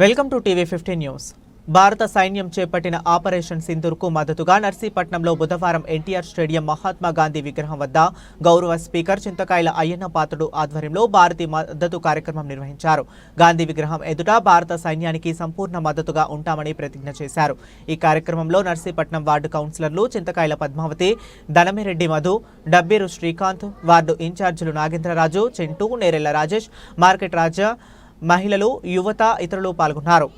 Welcome to TV fifteen news. భారత సైన్యం చేపట్టిన ఆపరేషన్ సింధూర్కు మద్దతుగా నర్సీపట్నంలో బుధవారం ఎన్టీఆర్ స్టేడియం మహాత్మా గాంధీ విగ్రహం వద్ద గౌరవ స్పీకర్ చింతకాయల అయ్యన్న పాత్రుడు ఆధ్వర్యంలో భారతీ మద్దతు కార్యక్రమం నిర్వహించారు. గాంధీ విగ్రహం ఎదుట భారత సైన్యానికి సంపూర్ణ మద్దతుగా ఉంటామని ప్రతిజ్ఞ చేశారు. ఈ కార్యక్రమంలో నర్సీపట్నం వార్డు కౌన్సిలర్లు చింతకాయల పద్మావతి దనమిరెడ్డి మధు డబ్బీరు శ్రీకాంత్ వార్డు ఇన్ఛార్జీలు నాగేంద్రరాజు చింటూ నేరెళ్ళ రాజేష్ మార్కెట్ రాజా మహిళలు యువత ఇతరులు పాల్గొన్నారు.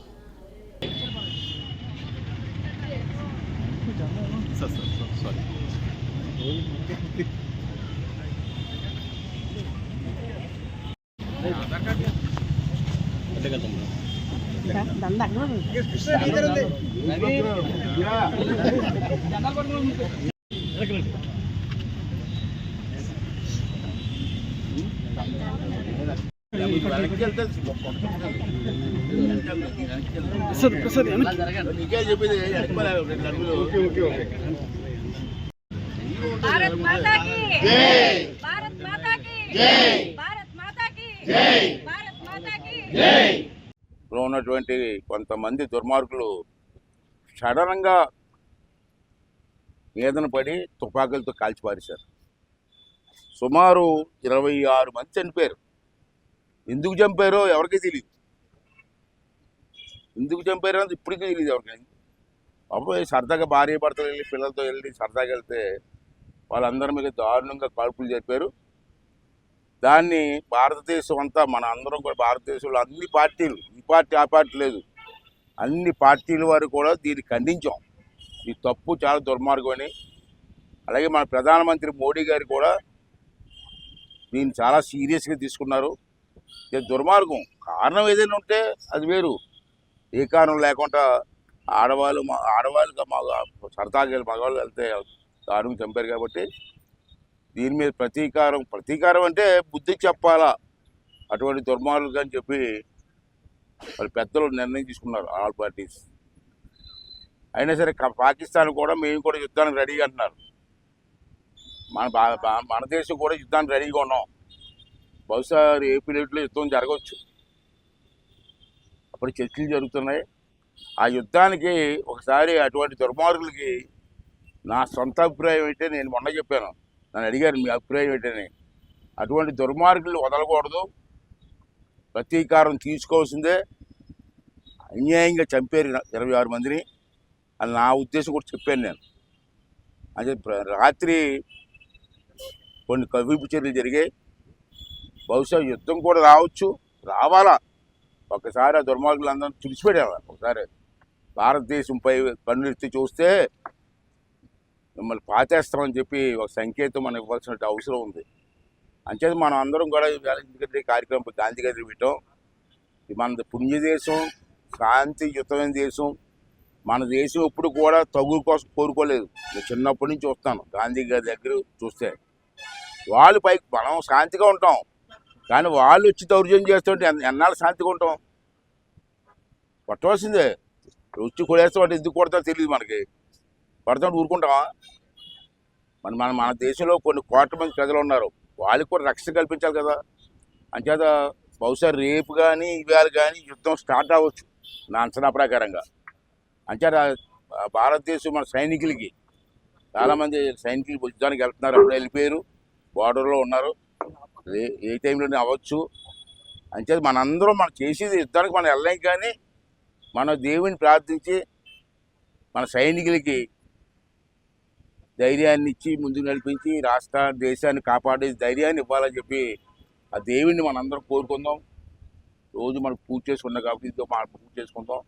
ఇప్పుడు ఉన్నటువంటి కొంతమంది దుర్మార్గులు సడన్గా మీదన పడి తుపాకులతో కాల్చిపారేశారు సుమారు ఇరవై ఆరు మంది చనిపోయారు. ఎందుకు చంపారో ఎవరికీ తెలియదు ఎందుకు చంపారో అని ఇప్పటికీ తెలియదు ఎవరికైనా అప్పుడు సరదాగా భార్య భర్తలు వెళ్ళి పిల్లలతో వెళ్ళి సరదాగా వెళ్తే వాళ్ళందరి మీద దారుణంగా కాల్పులు చెప్పారు దాన్ని భారతదేశం అంతా మన అందరం కూడా భారతదేశంలో అన్ని పార్టీలు ఈ పార్టీ ఆ పార్టీ లేదు. అన్ని పార్టీల వారు కూడా దీన్ని ఖండించాం. ఈ తప్పు చాలా దుర్మార్గం అలాగే మన ప్రధానమంత్రి మోడీ గారు కూడా దీన్ని చాలా సీరియస్గా తీసుకున్నారు. ఇది దుర్మార్గం. కారణం ఏదైనా ఉంటే అది వేరు. ఏ కారణం లేకుండా ఆడవాళ్ళు మా ఆడవాళ్ళుగా మా సరదాగా మగవాళ్ళు వెళ్తే దారుణం చంపారు కాబట్టి దీని మీద ప్రతీకారం ప్రతీకారం అంటే బుద్ధి చెప్పాలా? అటువంటి దుర్మార్గులు అని చెప్పి వాళ్ళు పెద్దలు నిర్ణయం తీసుకున్నారు ఆల్ పార్టీస్. అయినా సరే పాకిస్తాన్ కూడా మేము కూడా యుద్ధానికి రెడీగా అంటున్నారు. మన బా- మన దేశం కూడా యుద్ధానికి రెడీగా ఉన్నాం. బహుశా ఏపీలో యుద్ధం జరగవచ్చు. అప్పుడు చర్చలు జరుగుతున్నాయి. ఆ యుద్ధానికి ఒకసారి అటువంటి దుర్మార్గులకి నా సొంత అభిప్రాయం అయితే నేను మొన్న చెప్పాను. నన్ను అడిగారు మీ అభిప్రాయం ఏంటని అటువంటి దుర్మార్గులు వదలకూడదు. ప్రతీకారం తీసుకోవాల్సిందే. అన్యాయంగా చంపారు ఇరవై ఆరు మందిని. అని నా ఉద్దేశం కూడా చెప్పాను నేను. అదే ప్ర- రాత్రి కొన్ని కవింపు చర్యలు జరిగాయి. బహుశా యుద్ధం కూడా రావచ్చు. రావాలా? ఒకసారి ఆ దుర్మార్గులు అందరం తుడిచిపెట్టాలి? ఒకసారి భారతదేశంపై కన్నులెత్తి చూస్తే మిమ్మల్ని పాతేస్తామని చెప్పి ఒక సంకేతం మనం ఇవ్వాల్సిన అవసరం ఉంది. అంచేది మనం అందరం కూడా గాంధీ కార్యక్రమం గాంధీ గారి పెట్టాం మన పుణ్యదేశం శాంతియుతమైన దేశం మన దేశం ఎప్పుడు కూడా తగు కోసం కోరుకోలేదు. నేను చిన్నప్పటి నుంచి చూస్తాను గాంధీ గారి దగ్గర చూస్తే. వాళ్ళు పైకి మనం శాంతిగా ఉంటాం. కానీ వాళ్ళు వచ్చి దౌర్జన్యం చేస్తుంటే ఎన్నాళ్ళు శాంతిగా ఉంటాం? పట్టవలసిందే. వచ్చి కొడేస్తామంటే ఎందుకు కొడతా తెలియదు మనకి. పడుతుంటే ఊరుకుంటామా? మన మన మన దేశంలో కొన్ని కోట్ల మంది ప్రజలు ఉన్నారు. వాళ్ళకి కూడా రక్షణ కల్పించాలి కదా. అంచేత బహుశా రేపు కానీ ఇవాళ కానీ యుద్ధం స్టార్ట్ అవ్వచ్చు. నా అంచనా ప్రకారంగా. అంచేత భారతదేశం మన సైనికులకి చాలామంది సైనికులు యుద్ధానికి వెళ్తున్నారు. అప్పుడు వెళ్ళిపోయారు. బార్డర్లో ఉన్నారు. ఏ ఏ టైంలోనే అవ్వచ్చు. అంచేత మనందరం మనం చేసేది యుద్ధానికి మనం వెళ్ళలేం కానీ మన దేవుని ప్రార్థించి మన సైనికులకి ధైర్యాన్ని ఇచ్చి ముందుకు నడిపించి రాష్ట్ర దేశాన్ని కాపాడే ధైర్యాన్ని ఇవ్వాలని చెప్పి ఆ దేవుడిని మనందరం కోరుకుందాం. రోజు మనం పూజ చేసుకున్నాం కాబట్టి ఇదో మనం పూజ చేసుకుందాం.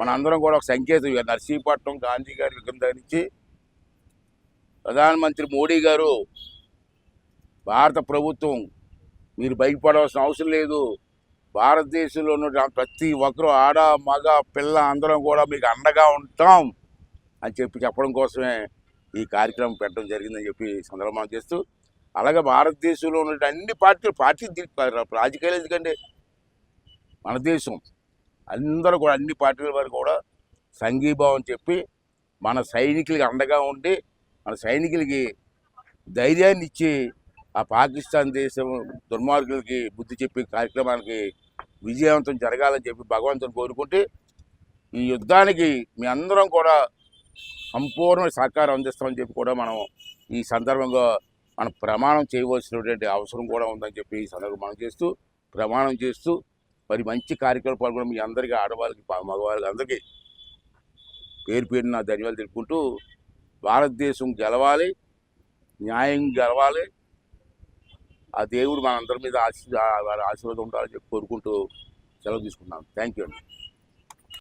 మన అందరం కూడా ఒక సంకేతం ఇక నర్సీపట్నం గాంధీ గారి విగ్రహం ధరించి ప్రధానమంత్రి మోడీ గారు భారత ప్రభుత్వం మీరు భయపడవలసిన అవసరం లేదు. భారతదేశంలో ఉన్న ప్రతి ఒక్కరూ ఆడ మగ పిల్ల అందరం కూడా మీకు అండగా ఉంటాం అని చెప్పి చెప్పడం కోసమే ఈ కార్యక్రమం పెట్టడం జరిగిందని చెప్పి సందర్భం చేస్తూ అలాగే భారతదేశంలో ఉన్న అన్ని పార్టీలు పార్టీ రాజకీయాలు ఎందుకంటే మన దేశం. అందరూ కూడా అన్ని పార్టీల వారు కూడా సంఘీభావం చెప్పి మన సైనికులకి అండగా ఉండి మన సైనికులకి ధైర్యాన్ని ఇచ్చి ఆ పాకిస్తాన్ దేశం దుర్మార్గులకి బుద్ధి చెప్పే కార్యక్రమానికి విజయవంతం జరగాలని చెప్పి భగవంతుని కోరుకుంటే ఈ యుద్ధానికి మీ అందరం కూడా సంపూర్ణ సహకారం అందిస్తామని చెప్పి కూడా మనం ఈ సందర్భంగా మనం ప్రమాణం చేయవలసినటువంటి అవసరం కూడా ఉందని చెప్పి ఈ సందర్భం మనం చేస్తూ ప్రమాణం చేస్తూ మరి మంచి కార్యకలాపాలు కూడా మీ అందరికీ ఆడవాళ్ళకి మగవాళ్ళకి అందరికీ పేరు పేరు నా ధన్యవాదాలు తెలుపుకుంటూ భారతదేశం గెలవాలి న్యాయం గెలవాలి ఆ దేవుడు మనందరి మీద ఆశీ ఆశీర్వాదం ఉండాలని చెప్పి కోరుకుంటూ సెలవు తీసుకున్నాను థ్యాంక్ యూ అండి.